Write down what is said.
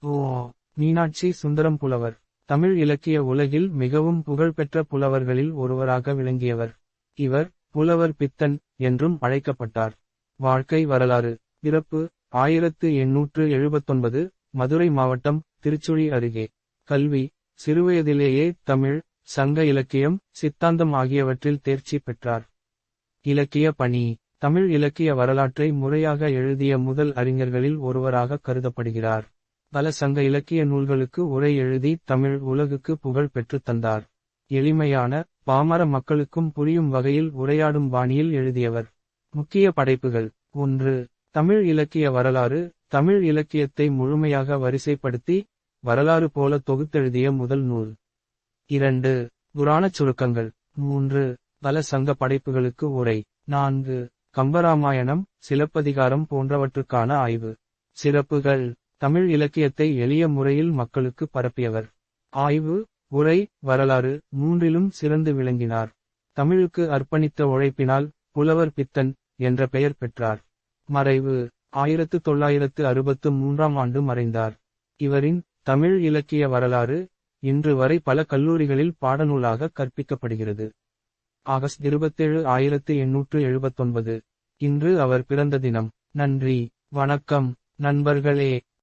ஓ மீனாட்சி சுந்தரம் புலவர். தமிழ் இலக்கிய உலகில் மிகவும் புகழ்பெற்ற புலவர்களில் ஒருவராக விளங்கியவர். இவர் புலவர் பித்தன் என்றும் அழைக்கப்பட்டார். வாழ்க்கை வரலாறு. பிறப்பு ஆயிரத்து எண்ணூற்று எழுபத்தொன்பது மதுரை மாவட்டம் திருச்சுழி அருகே. கல்வி. சிறுவயதிலேயே தமிழ் சங்க இலக்கியம் சித்தாந்தம் ஆகியவற்றில் தேர்ச்சி பெற்றார். இலக்கிய பணி. தமிழ் இலக்கிய வரலாற்றை முறையாக எழுதிய முதல் அறிஞர்களில் ஒருவராக கருதப்படுகிறார். பல சங்க இலக்கிய நூல்களுக்கு உரை எழுதி தமிழ் உலகுக்கு புகழ் பெற்றுத் தந்தார். எளிமையான பாமர மக்களுக்கும் புரியும் வகையில் உரையாடும் பாணியில் எழுதியவர். முக்கிய படைப்புகள். ஒன்று தமிழ் இலக்கிய வரலாறு. தமிழ் இலக்கியத்தை முழுமையாக வரிசைப்படுத்தி வரலாறு போல தொகுத்தெழுதிய முதல் நூல். இரண்டு புராணச் சுருக்கங்கள். மூன்று பல சங்க படைப்புகளுக்கு உரை. நான்கு கம்பராமாயணம் சிலப்பதிகாரம் போன்றவற்றுக்கான ஆய்வு. சிறப்புகள். தமிழ் இலக்கியத்தை எளிய முறையில் மக்களுக்கு பரப்பியவர். ஆய்வு உரை வரலாறு மூன்றிலும் சிறந்து விளங்கினார். தமிழுக்கு அர்ப்பணித்த உழைப்பினால் புலவர் பித்தன் என்ற பெயர் பெற்றார். மறைவு. ஆயிரத்து தொள்ளாயிரத்து அறுபத்து மூன்றாம் ஆண்டு மறைந்தார். இவரின் தமிழ் இலக்கிய வரலாறு இன்று வரை பல கல்லூரிகளில் பாடநூலாக கற்பிக்கப்படுகிறது. ஆகஸ்ட் இருபத்தேழு ஆயிரத்து எண்ணூற்று எழுபத்தொன்பது. இன்று அவர் பிறந்த தினம். நன்றி. வணக்கம். நண்பர்களே.